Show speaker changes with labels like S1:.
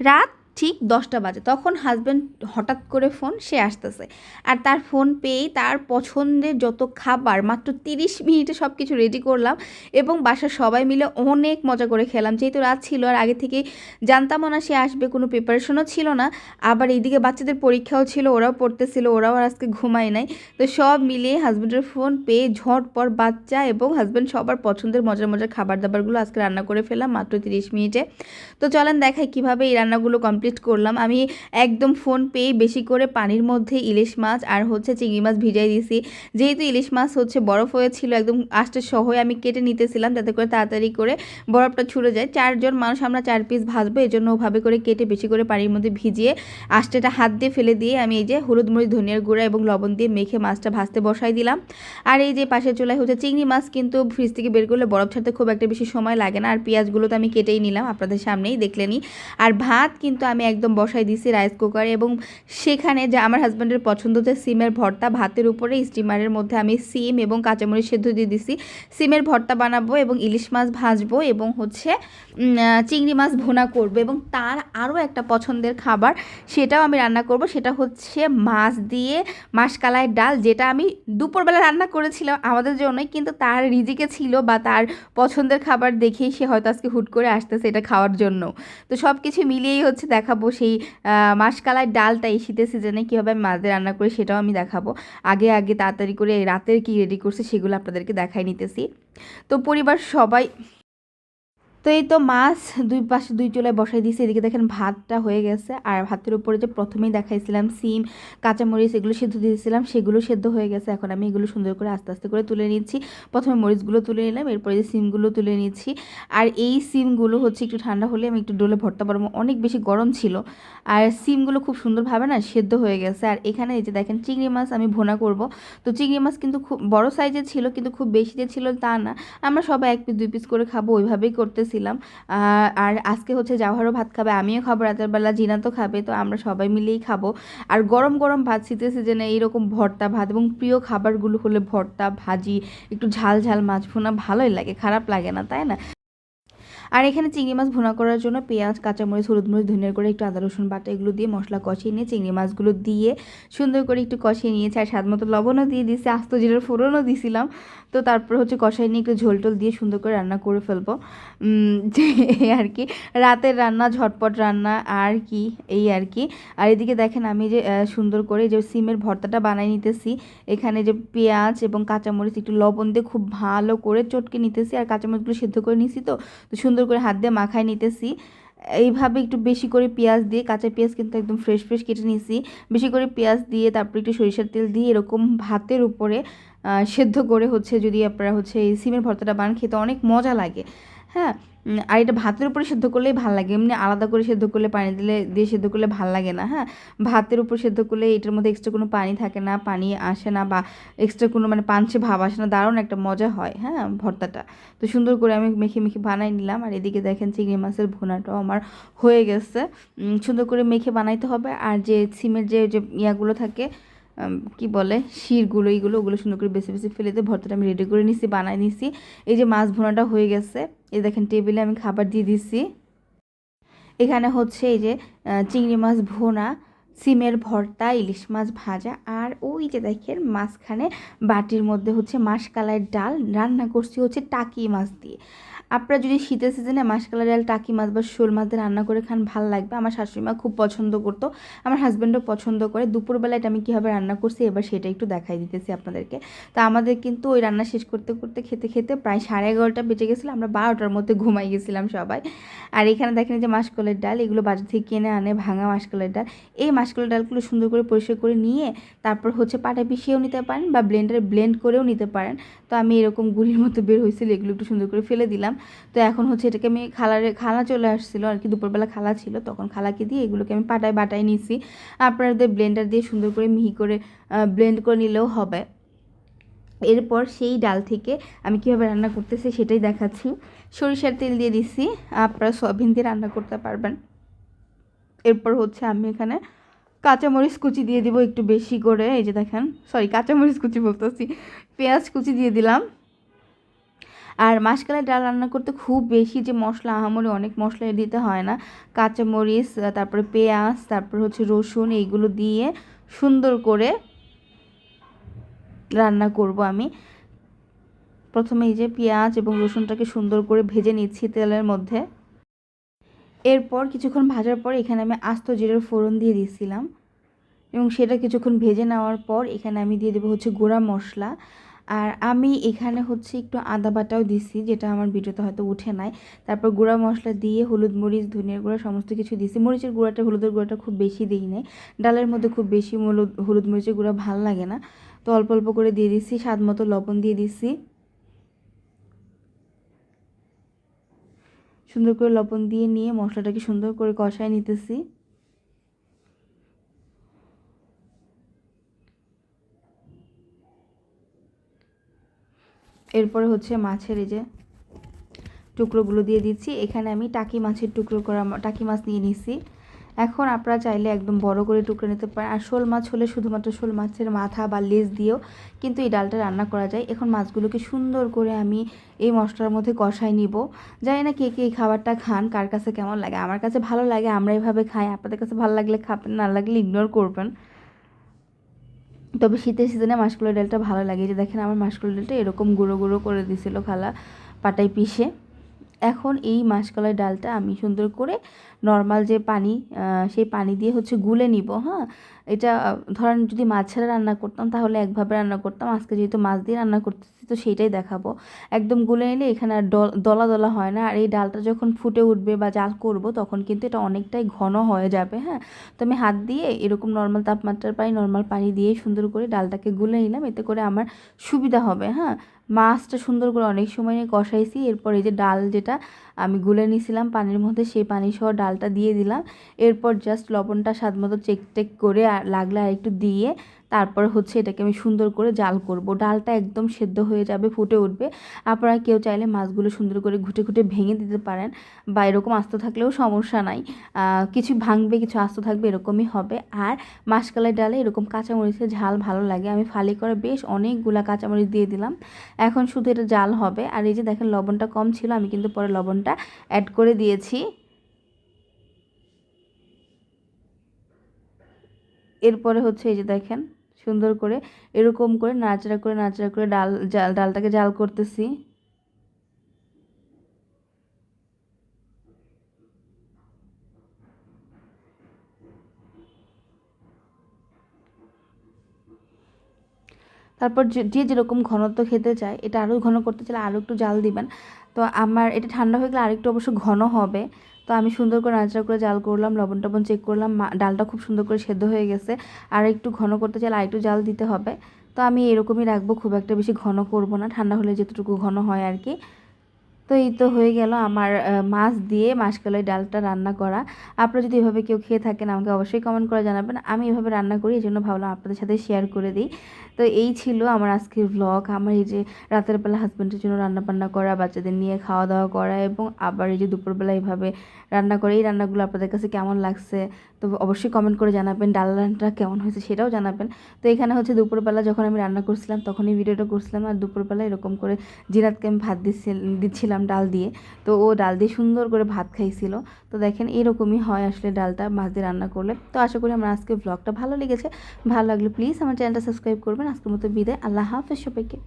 S1: রাত ঠিক দশটা বাজে। তখন হাজব্যান্ড হঠাৎ করে ফোন সে আসতেছে। আর তার ফোন পেয়েই তার পছন্দের যত খাবার, মাত্র তিরিশ মিনিটে সব কিছু রেডি করলাম এবং বাসার সবাই মিলে অনেক মজা করে খেলাম। যেহেতু রাত ছিল আর আগে থেকে জানতামও না সে আসবে, কোনো প্রিপারেশনও ছিল না। আবার এইদিকে বাচ্চাদের পরীক্ষাও ছিল, ওরাও পড়তেছিল, ওরাও আর আজকে ঘুমায় নাই। তো সব মিলিয়ে হাজব্যান্ডের ফোন পেয়ে ঝটপট বাচ্চা এবং হাজব্যান্ড সবার পছন্দের মজার মজার খাবার দাবারগুলো আজকে রান্না করে ফেলাম মাত্র তিরিশ মিনিটে। তো চলেন দেখাই কীভাবে এই রান্নাগুলো কমপ্লিট করলাম। আমি একদম ফোন পেয়ে বেশি করে পানির মধ্যে ইলিশ মাছ আর হচ্ছে চিংড়ি মাছ ভিজাই দিয়েছি যেহেতু ইলিশ মাছ হচ্ছে বরফ হয়েছিল একদম আস্তে সহ আমি কেটে নিতেছিলাম যাতে করে তাড়াতাড়ি করে বরফটা ছুড়ে যায়। চারজন মানুষ আমরা চার পিস ভাজবো এই জন্য ওভাবে করে কেটে বেশি করে পানির মধ্যে ভিজিয়ে আস্তেটা হাত দিয়ে ফেলে দিয়ে আমি এই যে হলুদ মরিচ, ধনিয়ার গুঁড়া এবং লবণ দিয়ে মেখে মাছটা ভাজতে বসাই দিলাম। আর এই যে পাশের চুলায় হচ্ছে চিংড়ি মাছ কিন্তু ফ্রিজ থেকে বের করলে বরফ ছাড়তে খুব একটা বেশি সময় লাগে না। আর পেঁয়াজগুলো তো আমি কেটেই নিলাম, আপনাদের সামনেই দেখলেনি। আর ভাত কিন্তু আমি একদম বসাই দিছি রাইস কুকারে এবং সেখানে যে আমার হাজব্যান্ডের পছন্দ হচ্ছে সিমের ভর্তা ভাতের উপরে স্টিমারের মধ্যে আমি সিম এবং কাঁচামরিচ সেদ্ধ দিয়ে দিছি। সিমের ভর্তা বানাবো এবং ইলিশ মাছ ভাজবো এবং হচ্ছে চিংড়ি মাছ ভুনা করব এবং তার আরও একটা পছন্দের খাবার সেটাও আমি রান্না করব। সেটা হচ্ছে মাছ দিয়ে মাসকালাই ডাল, যেটা আমি দুপুরবেলা রান্না করেছিলাম আমাদের জন্যই, কিন্তু তার রিজিকে ছিল বা তার পছন্দের খাবার দেখেই সে হয়তো আজকে হুট করে আসতেছে এটা খাওয়ার জন্য। তো সব কিছু মিলিয়েই হচ্ছে দেখাবো সেই আহ, মাসকালাই ডালটা এই শীতের সিজনে কীভাবে আমি মাছ রান্না করি সেটাও আমি দেখাবো। আগে আগে তাড়াতাড়ি করে রাতের কি রেডি করছে সেগুলো আপনাদেরকে দেখাই নিতেছি। তো পরিবার সবাই তো এই তো মাছ দুই পাশে, দুই চুলায় বসাই দিয়েছি। এদিকে দেখেন ভাতটা হয়ে গেছে। আর ভাতের উপরে যে প্রথমেই দেখাইছিলাম সিম, কাঁচামরিচ, এগুলো সেদ্ধ দিয়েছিলাম, সেগুলো সেদ্ধ হয়ে গেছে। এখন আমি এগুলো সুন্দর করে আস্তে আস্তে করে তুলে নিচ্ছি। প্রথমে মরিচগুলো তুলে নিলাম, এরপরে যে সিমগুলো তুলে নিচ্ছি। আর এই সিমগুলো হচ্ছে একটু ঠান্ডা হলে আমি একটু ডোলে ভর্তা পারব অনেক বেশি গরম ছিল। আর সিমগুলো খুব সুন্দরভাবে না সেদ্ধ হয়ে গেছে। আর এখানে এই যে দেখেন চিংড়ি মাছ আমি ভোনা করব। তো চিংড়ি মাছ কিন্তু খুব বড় সাইজের ছিল, কিন্তু খুব বেশি যে ছিল তা না। আমরা সবাই এক পিস, দুই পিস করে খাব, ওইভাবেই করতেছিলাম আহ, আর আজকে হচ্ছে জাহারও ভাত খাবে আমিও খাব রাতের বেলা জিনা তো খাবে তো আমরা সবাই মিলেই খাব। আর গরম গরম ভাত শীতের সিজনে এইরকম ভর্তা ভাত এবং প্রিয় খাবারগুলো হলে ভর্তা ভাজি একটু ঝাল ঝাল মাছ ভুনা ভালোই লাগে খারাপ লাগে না তাই না? আর এখানে চিংড়ি মাছ ভুনা করার জন্য পেঁয়াজ, কাঁচামরিচ, হলুদ মরিচ ধনিয়ার করে একটু আদা, রসুন বাটা এগুলো দিয়ে মশলা কষিয়ে নিয়ে চিংড়ি মাছগুলো দিয়ে সুন্দর করে একটু কষিয়ে নিয়েছি আর স্বাদ মতো লবণও দিয়ে দিয়েছি, আস্ত জিরার ফোড়নও দিয়েছিলাম। তো তারপর হচ্ছে কষাই নিয়ে একটু ঝোল টোল দিয়ে সুন্দর করে রান্না করে ফেলব। যে আর কি, রাতের রান্না, ঝটপট রান্না আর কি, এই আর কি। আর এদিকে দেখেন আমি যে সুন্দর করে যে সিমের ভর্তাটা বানাই নিতেছি, এখানে যে পেঁয়াজ এবং কাঁচামরিচ একটু লবণ দিয়ে খুব ভালো করে চটকে নিতেছি আর কাঁচামরিচগুলো সিদ্ধ করে নিছি তো সুন্দর করে হাত দিয়ে মাখায় নিতেছি। এইভাবে একটু বেশি করে পেঁয়াজ দিয়ে, কাঁচা পেঁয়াজ কিন্তু একদম ফ্রেশ ফ্রেশ কেটে নিয়েছি বেশি করে পেঁয়াজ দিয়ে, তারপর একটু সরিষার তেল দিয়ে এরকম ভাতের উপরে সেদ্ধ করে হচ্ছে যদি আপনারা হচ্ছে এই সিমের ভর্তাটা বানান, খেতে অনেক মজা লাগে। হ্যাঁ আর এটা ভাতের উপরে সেদ্ধ করলেই ভালো লাগে। এমনি আলাদা করে সেদ্ধ করলে পানি দিলে, দিয়ে সেদ্ধ করলে ভালো লাগে না হ্যাঁ? ভাতের উপর সেদ্ধ করলে এটার মধ্যে এক্সট্রা কোনো পানি থাকে না, পানি আসে না বা এক্সট্রা কোনো মানে পাঞ্চে ভাব আসে না, দারুণ একটা মজা হয় হ্যাঁ ভর্তাটা। তো সুন্দর করে আমি মেখে মেখে বানাই নিলাম। আর এদিকে দেখেন চিংড়ি মাছের ভুনাটাও আমার হয়ে গেছে। সুন্দর করে মেখে বানাইতে হবে। আর যে সিমের যে যে ইয়াগুলো থাকে কি বলে, শিরগুলো, এইগুলো, ওগুলো সুন্দর করে বেছে বেছে ফেলে দিয়ে ভর্তাটা আমি রেডি করে নিছি বানাই নিছি। এই যে মাছ ভুনাটা হয়ে গেছে, এই দেখেন টেবিলে আমি খাবার দিয়ে দিছি। এখানে হচ্ছে এই যে চিংড়ি মাছ ভোনা, সিমের ভর্তা, ইলিশ মাছ ভাজা, আর ওই যে দেখেন মাঝখানে বাটির মধ্যে হচ্ছে মাসকালাই ডাল, রান্না করছি হচ্ছে টাকি মাছ দিয়ে। আপনারা যদি শীতের সিজনে মাসকালাই ডাল, টাকি মাছ বা শোল মাছ দিয়ে রান্না করে খান, ভালো লাগবে। আমার শাশুড়ি মা খুব পছন্দ করতো। আমার হাজব্যান্ডও পছন্দ করে। দুপুরবেলা এটা আমি কীভাবে রান্না করছি, এবার সেটা একটু দেখাই দিতেছি আপনাদেরকে। তা আমাদের কিন্তু ওই রান্না শেষ করতে করতে, খেতে খেতে প্রায় সাড়ে এগারোটা বেজে গেছিল। আমরা বারোটার মধ্যে ঘুমাই গেছিলাম সবাই। আর এখানে দেখেন যে মাসকলের ডাল, এগুলো বাজার থেকে কিনে আনে, ভাঙা মাসকলের ডাল। এই মাসকলের ডালগুলো সুন্দর করে পরিষ্কার করে নিয়ে তারপর হচ্ছে পাটা পিষিয়েও নিতে পারেন বা ব্লেন্ডারে ব্লেন্ড করেও নিতে পারেন। তো আমি এরকম গুড়ির মতো বের হয়েছিল, এগুলো একটু সুন্দর করে ফেলে দিলাম। তো এখন হচ্ছে এটাকে আমি খালারে, খালা চলে আসছিল আর কি, দুপুরবেলা খালা ছিল, তখন খালাকে দিয়ে এগুলোকে আমি পাটায়, বাটায় নিছি। আপনাদের ব্লেন্ডার দিয়ে সুন্দর করে মিহি করে ব্লেন্ড করে নিলেও হবে। এরপর সেই ডাল থেকে আমি কীভাবে রান্না করতেছি সেটাই দেখাচ্ছি। সরিষার তেল দিয়ে দিছি, আপনারা সয়াবিন দিয়ে রান্না করতে পারবেন। এরপর হচ্ছে আমি এখানে কাঁচামরিচ কুচি দিয়ে দিব একটু বেশি করে, এই যে দেখেন সরি কাঁচামরিচ কুচি বলতেছি, পেঁয়াজ কুচি দিয়ে দিলাম। আর মাসকালের ডাল রান্না করতে খুব বেশি যে মশলা আহামরি অনেক মশলা দিতে হয় না। কাঁচামরিচ তারপরে পেঁয়াজ, তারপর হচ্ছে রসুন এইগুলো দিয়ে সুন্দর করে রান্না করব আমি। প্রথমে এই যে পেঁয়াজ এবং রসুনটাকে সুন্দর করে ভেজে নিচ্ছি তেলের মধ্যে। এরপর কিছুক্ষণ ভাজার পর এখানে আমি আস্ত জিরের ফোড়ন দিয়ে দিয়েছিলাম এবং সেটা কিছুক্ষণ ভেজে নেওয়ার পর এখানে আমি দিয়ে দেবো হচ্ছে গুঁড়া মশলা। আর আমি এখানে হচ্ছে একটু আদা বাটাও দিছি, যেটা আমার ভিডিওতে হয়তো উঠে নাই। তারপর গুঁড়া মশলা দিয়ে হলুদ, মরিচ ধনিয়ার গুঁড়া সমস্ত কিছু দিছি। মরিচের গুঁড়াটা, হলুদের গুঁড়াটা খুব বেশি দিই নাই। ডালের মধ্যে খুব বেশি হলুদ মরিচের গুঁড়া ভালো লাগে না। তো অল্প অল্প করে দিয়ে দিছি, স্বাদ মতো লবণ দিয়ে দিছি। সুন্দর করে লবণ দিয়ে নিয়ে মশলাটাকে সুন্দর করে কষায় নিতেছি। এরপরে হচ্ছে মাছের এই যে টুকরোগুলো দিয়ে দিচ্ছি। এখানে আমি টাকি মাছের টুকরো করা টাকি মাছ নিয়ে নিছি। এখন আপনারা চাইলে একদম বড় করে টুকরো নিতে পারেন। আর শোল মাছ হলে শুধুমাত্র শোল মাছের মাথা বা লেজ দিয়েও কিন্তু এই ডালটা রান্না করা যায়। এখন মাছগুলোকে সুন্দর করে আমি এই মশলার মধ্যে কষাই নিব। জানি না কে কে এই খাবারটা খান, কার কাছে কেমন লাগে। আমার কাছে ভালো লাগে, আমরা এভাবে খাই। আপনাদের কাছে ভালো লাগলে খাবেন, না লাগলে ইগনোর করবেন। তবে শীতের সিজনে মাসকুলো ডালটা ভালো লাগে। যে দেখেন আমার মাসকুলো ডালটা এরকম গুঁড়ো গুঁড়ো করে দিছিল খালা পাটায় পিষে। এখন এই মাসকলাই ডালটা আমি সুন্দর করে নর্মাল যে পানি সেই পানি দিয়ে হচ্ছে গুলে নিব হ্যাঁ? এটা, ধরেন যদি মাছ ছাড়া রান্না করতাম, তাহলে একভাবে রান্না করতাম। আজকে যেহেতু মাছ দিয়ে রান্না করতেছি, তো সেইটাই দেখাবো। একদম গুলে নিলে এখানে আর দলা দলা হয় না। আর এই ডালটা যখন ফুটে উঠবে বা জাল করব, তখন কিন্তু এটা অনেকটাই ঘন হয়ে যাবে হ্যাঁ? তো আমি হাত দিয়ে এরকম নর্মাল তাপমাত্রার পানি নর্মাল পানি দিয়ে সুন্দর করে ডালটাকে গুলে নিলাম। এতে করে আমার সুবিধা হবে হ্যাঁ? মাছটা সুন্দর করে অনেক সময় নিয়ে কষাইছি। এরপর এই যে ডাল যেটা আমি গুলে নিয়েছিলাম পানির মধ্যে, সেই পানি সহ ডালটা দিয়ে দিলাম। এরপর জাস্ট লবণটা স্বাদ মতো চেক টেক করে লাগলে আর একটু দিয়ে তারপর হচ্ছে এটাকে আমি সুন্দর করে জাল করব। ডালটা একদম সেদ্ধ হয়ে যাবে, ফুটে উঠবে। আপনারা কেউ চাইলে মাছগুলো সুন্দর করে ঘুটে ঘুটে ভেঙে দিতে পারেন বা এরকম আস্ত থাকলেও সমস্যা নাই। কিছু ভাঙবে, কিছু আস্ত থাকবে এরকমই হবে। আর মাসকালাই ডালে এরকম কাঁচামরিচের ঝাল ভালো লাগে। আমি ফালি করে বেশ অনেকগুলা কাঁচামরিচ দিয়ে দিলাম। এখন শুধু এটা জাল হবে। আর এই যে দেখেন লবণটা কম ছিল, আমি কিন্তু পরে লবণটা অ্যাড করে দিয়েছি। এরপরে হচ্ছে এই যে দেখেন সুন্দর করে, এরকম করে নাচড়া করে নাচড়া করে ডাল, জাল, ডালটাকে জাল করতেছি। তারপর যে যেরকম ঘনত্ব খেতে চায়, এটা আরও ঘন করতে চাইলে আরও একটু জাল দিবেন। তো আমার, এটা ঠান্ডা হয়ে গেলে আরেকটু অবশ্য ঘন হবে। তো আমি সুন্দর করে নাচড়া করে জাল করলাম, লবণ টবণ চেক করলাম ডালটা খুব সুন্দর করে সেদ্ধ হয়ে গেছে। আর একটু ঘন করতে চাইলে আরেকটু জাল দিতে হবে। তো আমি এরকমই রাখব, খুব একটা বেশি ঘন করব না, ঠান্ডা হলে যেতটুকু ঘন হয় আর কি। তো এই তো হয়ে গেল আমার মাছ দিয়ে মাসকালাই ডালটা রান্না করা। আপনারা যদি এভাবে কেউ খেয়ে থাকেন আমাকে অবশ্যই কমেন্ট করে জানাবেন। আমি এভাবে রান্না করি এই জন্য ভাবলাম আপনাদের সাথে শেয়ার করে দিই। তো এই ছিল আমার আজকের ব্লগ আমার এই যে রাতের বেলা হাজব্যান্ডের জন্য রান্না বান্না করা, বাচ্চাদের নিয়ে খাওয়া দাওয়া করা, এবং আবার এই যে দুপুরবেলা এইভাবে রান্না করে, এই রান্নাগুলো আপনাদের কাছে কেমন লাগছে তো অবশ্যই কমেন্ট করে জানাবেন, ডাল রান্নাটা কেমন হয়েছে সেটাও জানাবেন। তো এখানে হচ্ছে দুপুরবেলা যখন আমি রান্না করছিলাম, তখনই ভিডিওটা করছিলাম আর দুপুরবেলা এরকম করে জিরাতকে আমি ভাত দিচ্ছিলাম ডাল দিয়ে। তো ও ডাল দিয়ে সুন্দর করে ভাত খাইছিল। তো দেখেন এরকমই হয় আসলে ডালটা মাছ দিয়ে রান্না করলে। তো আশা করি আমার আজকে ব্লগটা ভালো লেগেছে। ভালো লাগলে প্লিজ আমার চ্যানেলটা সাবস্ক্রাইব করবেন। আজকের মতো বিদায়। আল্লাহ হাফেজ সবাইকে।